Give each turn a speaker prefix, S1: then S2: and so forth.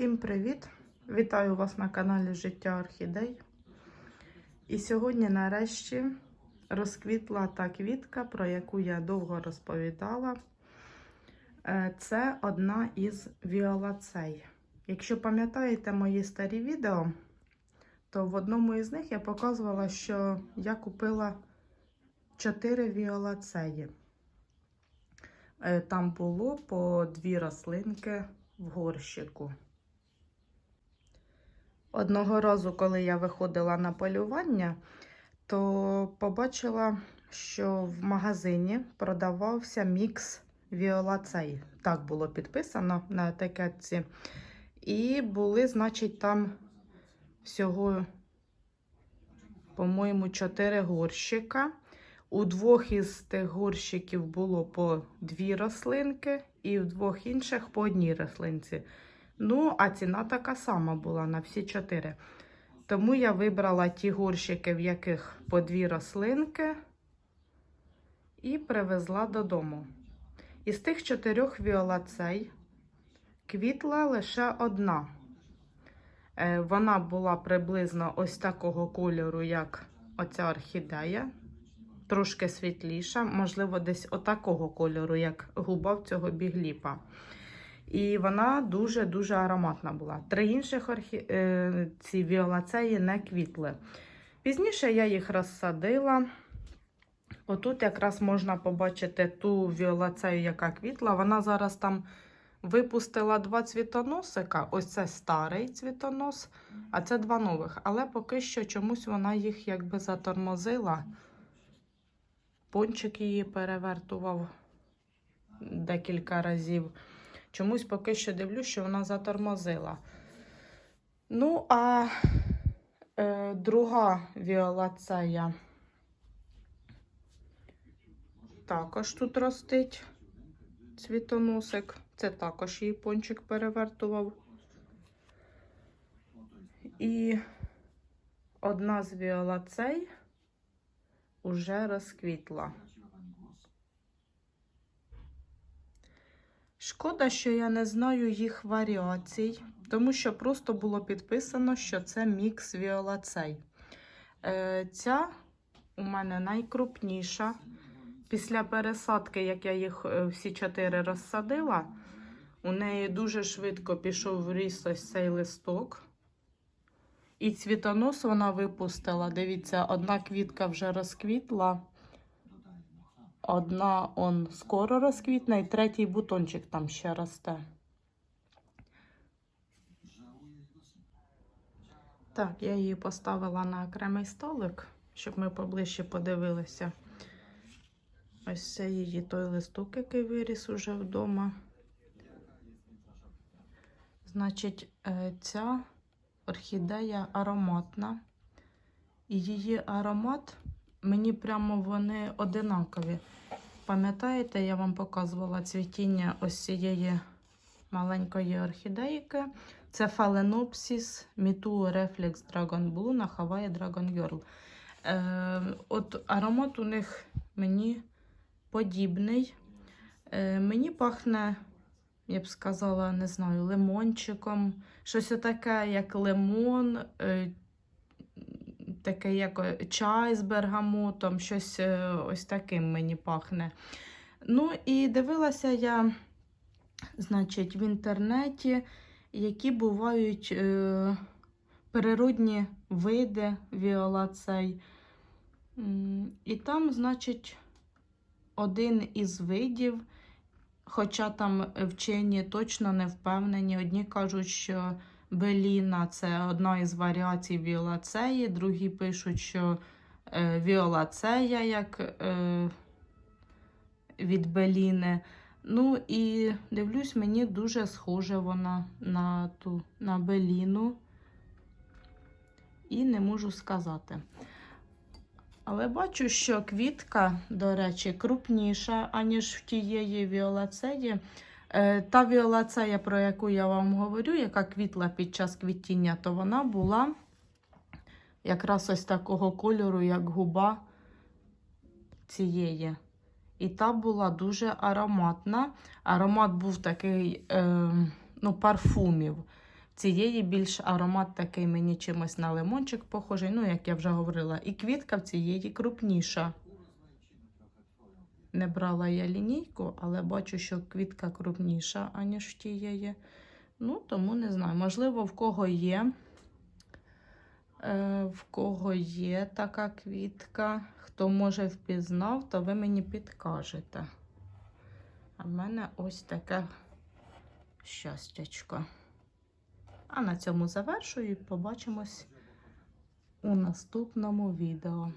S1: Всім привіт! Вітаю вас на каналі Життя Орхідей. І сьогодні, нарешті, розквітла та квітка, про яку я довго розповідала. Е, Це одна із віолацей. Якщо пам'ятаєте мої старі відео, то в одному із них я показувала, що я купила 4 віолацеї. Е, Там було по дві рослинки в горщику. Одного разу, коли я виходила на полювання, то побачила, що в магазині продавався мікс віолацей. Так було підписано на етикетці. І були, значить, там всього, по-моєму, 4 горщика. У двох із тих горщиків було по дві рослинки, і в двох інших по одній рослинці. Ну, а ціна така сама була на всі чотири. Тому я вибрала ті горщики, в яких по дві рослинки, і привезла додому. Із тих чотирьох віолацей квітла лише одна. Е, Вона була приблизно ось такого кольору, як оця орхідея трошки світліша, можливо, десь отакого кольору, як губа в цього бігліпа. І вона дуже-дуже ароматна була. Три інших орхі... е, ці віолацеї не квітли. Пізніше я їх розсадила. Отут якраз можна побачити ту віолацею, яка квітла. Вона зараз там випустила два цвітоносика. Ось це старий цвітонос, а це два нових. Але поки що чомусь вона їх якби затормозила. Пончик її перевертував декілька разів. Чомусь поки що дивлюсь, що вона затормозила. Ну, а е, друга віолацея також тут ростить цвітоносик. Це також її пончик перевертував. І одна з віолацей уже розквітла. Шкода, що я не знаю їх варіацій, тому що просто було підписано, що це мікс віолацей. Е, ця у мене найкрупніша. Після пересадки, як я їх е, всі чотири розсадила, у неї дуже швидко пішов в ріст ось цей листок. І цвітонос вона випустила. Дивіться, одна квітка вже розквітла. Одна он скоро розквітне, і третій бутончик там ще росте. Так, я її поставила на окремий столик, щоб ми поближче подивилися. Ось це її той листок, який виріс уже вдома. Значить, е, ця орхідея ароматна. І її аромат, мені прямо вони одинакові. Пам'ятаєте, я вам показувала цвітіння ось цієї маленької орхідейки. Це Phalaenopsis Mitu Reflex Dragon Blue на Hawaii Dragon Girl. Е, от аромат у них мені подібний. Е, мені пахне, я б сказала, не знаю, лимончиком. Щось таке, як лимон, е, таке, як чай з бергамотом, щось е, ось таким мені пахне. Ну, і дивилася я, значить, в інтернеті, які бувають е, природні види віолацей. І там, значить, один із видів, хоча там вчені точно не впевнені. Одні кажуть, що беліна це одна із варіацій віолацеї, другі пишуть, що е, віолацея як е, від беліни. Ну і дивлюсь, мені дуже схоже вона на ту на беліну. І не можу сказати. Але бачу, що квітка, до речі, крупніша, аніж в тієї віолацеї. Е, Та віолацея, про яку я вам говорю, яка квітла під час квітіння, то вона була якраз ось такого кольору, як губа цієї. І та була дуже ароматна. Аромат був такий, е, ну, парфумів. цієї більш аромат такий мені чимось на лимончик похожий. Ну, як я вже говорила, і квітка в цієї крупніша. Не брала я лінійку, але бачу, що квітка крупніша, аніж тієї. Ну, тому не знаю. Можливо, в кого є. Е, в кого є така квітка, хто може впізнав, то ви мені підкажете. А в мене ось таке щастячко. А на цьому завершую і побачимось у наступному відео.